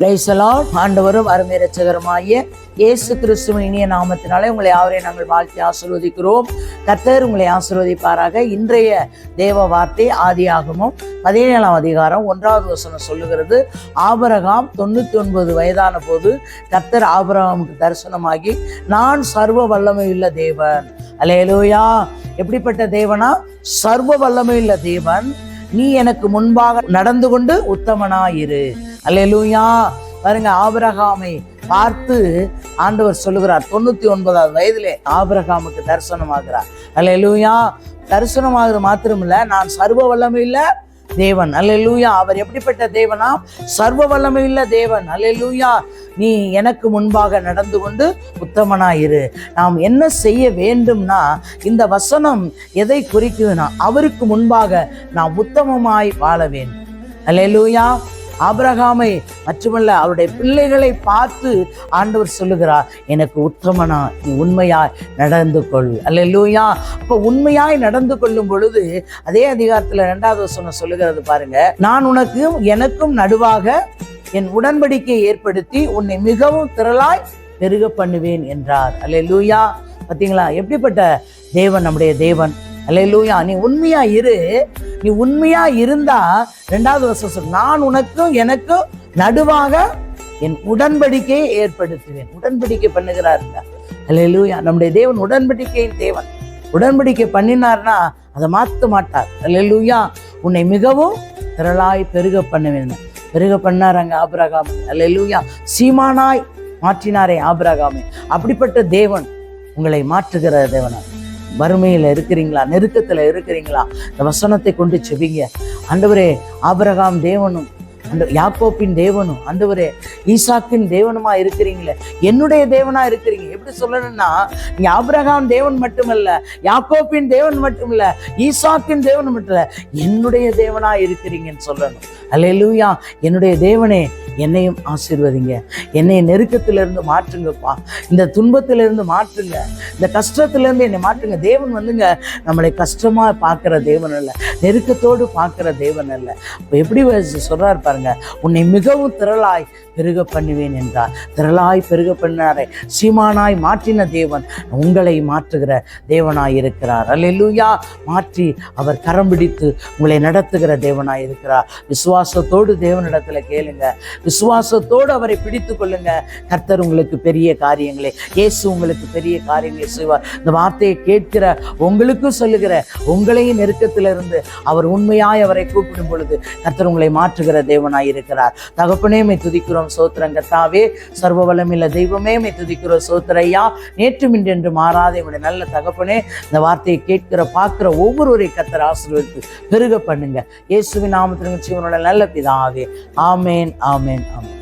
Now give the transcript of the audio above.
பிரைசலால் ஆண்டவரும் அருமை இயேசு கிறிஸ்துவின் இனிய நாமத்தினாலே உங்களை யாவரையும் நாங்கள் வாழ்த்தி ஆசீர்வதிக்கிறோம். கர்த்தர் உங்களை ஆசீர்வதிப்பாராக. இன்றைய தேவ வார்த்தை ஆதியாகமும் பதினேழாம் அதிகாரம் ஒன்றாவது வசனம் சொல்லுகிறது. ஆபரகாம் தொண்ணூற்றி ஒன்பது வயதான போது கர்த்தர் ஆபரகாமுக்கு தரிசனமாகி நான் சர்வ வல்லமையுள்ள தேவன். அலையலோயா எப்படிப்பட்ட தேவனா? சர்வ வல்லமையுள்ள தேவன். நீ எனக்கு முன்பாக நடந்து கொண்டு உத்தமனாயிரு. அல்லா பாருங்க ஆபரகாமை பார்த்து ஆண்டவர் சொல்லுகிறார். தொண்ணூத்தி ஒன்பதாவது வயதிலே ஆபிரகாமுக்கு தரிசனமாகிறார். தரிசனம் தரிசனமாகிறது மாத்திரமில்ல நான் சர்வ வல்லமையில் தேவன். அல்லேலூயா. அவர் எப்படிப்பட்ட தேவனா? சர்வ வல்லமையுள்ள தேவன். அல்லேலூயா. நீ எனக்கு முன்பாக நடந்து கொண்டு உத்தமனாயிரு. நாம் என்ன செய்ய வேண்டும்னா இந்த வசனம் எதை குறிக்குதுன்னா அவருக்கு முன்பாக நாம் உத்தமமாய் வாழ வேண்டும். அல்லேலூயா. ஆபிரகாமை மட்டுமல்ல அவருடைய பிள்ளைகளை பார்த்து ஆண்டவர் சொல்லுகிறார் எனக்கு உத்தமனா நீ உண்மையாய் நடந்து கொள். அல்லேலூயா. அப்போ உண்மையாய் நடந்து கொள்ளும் பொழுது அதே அதிகாரத்தில் ரெண்டாவது வசனம் சொல்லுகிறது பாருங்க நான் உனக்கும் எனக்கும் நடுவாக என் உடன்படிக்கையை ஏற்படுத்தி உன்னை மிகவும் திரளாய் பெருக பண்ணுவேன் என்றார். அல்ல லூயா பார்த்தீங்களா எப்படிப்பட்ட தேவன் நம்முடைய தேவன். அல்ல லூயா நீ உண்மையா இரு. நீ உண்மையா இருந்தா ரெண்டாவது வருஷம் நான் உனக்கும் எனக்கும் நடுவாக என் உடன்படிக்கையை ஏற்படுத்துவேன். உடன்படிக்கை பண்ணுகிறாருங்க அல்லேலூயா நம்முடைய தேவன் உடன்படிக்கையின் தேவன். உடன்படிக்கை பண்ணினார்னா அதை மாற்ற மாட்டார். அல்லேலூயா உன்னை மிகவும் திரளாய் பெருக பண்ணுவேன் பெருக பண்ணாரங்க ஆபிரகாம். அல்லேலூயா சீமானாய் மாற்றினாரே ஆபிரகாமே. அப்படிப்பட்ட தேவன் உங்களை மாற்றுகிற தேவனா வறுமையில் இருக்கிறீங்களா? நெருக்கத்தில் இருக்கிறீங்களா? இந்த வசனத்தை கொண்டு செவிங்க ஆண்டவரே ஆபிரகாம் தேவனும் அந்த யாக்கோப்பின் தேவனும் அந்தவரே ஈசாக்கின் தேவனுமா இருக்கிறீங்களே? என்னுடைய தேவனா இருக்கிறீங்க. எப்படி சொல்லணும்னா நீ ஆபிரகாம் தேவன் மட்டுமல்ல யாக்கோப்பின் தேவன் மட்டுமல்ல ஈசாக்கின் தேவன் மட்டும் இல்ல என்னுடைய தேவனா இருக்கிறீங்கன்னு சொல்லணும். அல்லேலூயா என்னுடைய தேவனே என்னையும் ஆசீர்வதிங்க. என்னை நெருக்கத்திலிருந்து மாற்றுங்கப்பா. இந்த துன்பத்திலிருந்து மாற்றுங்க. இந்த கஷ்டத்திலிருந்து என்னை மாற்றுங்க. தேவன் வந்துங்க நம்மளை கஷ்டமா பார்க்குற தேவன் அல்ல நெருக்கத்தோடு பார்க்குற தேவன் அல்ல. எப்படி சொல்றாரு பாருங்க உன்னை மிகவும் திரளாய் பெருக பண்ணுவேன் என்றார். திரளாய் பெருக பண்ணாரே. சீமானாய் மாற்றின தேவன் உங்களை மாற்றுகிற தேவனாய் இருக்கிறார். அல்லா மாற்றி அவர் கரம் பிடித்து உங்களை நடத்துகிற தேவனாய் இருக்கிறார். விசுவாசத்தோடு தேவனிடத்துல கேளுங்க. விசுவாசத்தோடு அவரை பிடித்து கொள்ளுங்க. கர்த்தர் உங்களுக்கு பெரிய காரியங்களே இயேசு உங்களுக்கு பெரிய காரியங்களை செய்வார். இந்த வார்த்தையை கேட்கிற உங்களுக்கும் சொல்லுகிற உங்களையும் நெருக்கத்திலிருந்து அவர் உண்மையாய் அவரை கூப்பிடும் பொழுது கர்த்தர் உங்களை மாற்றுகிற தேவன் இருக்கிறார் தகப்பனே மை துதிக்கிறோம் சோத்திரம் கர்த்தாவே. சர்வ வளமில்ல தெய்வமே மை துதிக்கிறோம் சோத்திரையா. நேற்றும் இன்றென்று மாறாத இவருடைய நல்ல தகப்பனே இந்த வார்த்தையை கேட்கிற பார்க்கிற ஒவ்வொருவரையும் கர்த்தர் ஆசீர்வதித்து பெருக பண்ணுங்க. இயேசுவின் நாமத்திற்கு சிவனோட நல்ல பிதாவே. ஆமேன் ஆமேன் ஆமேன்.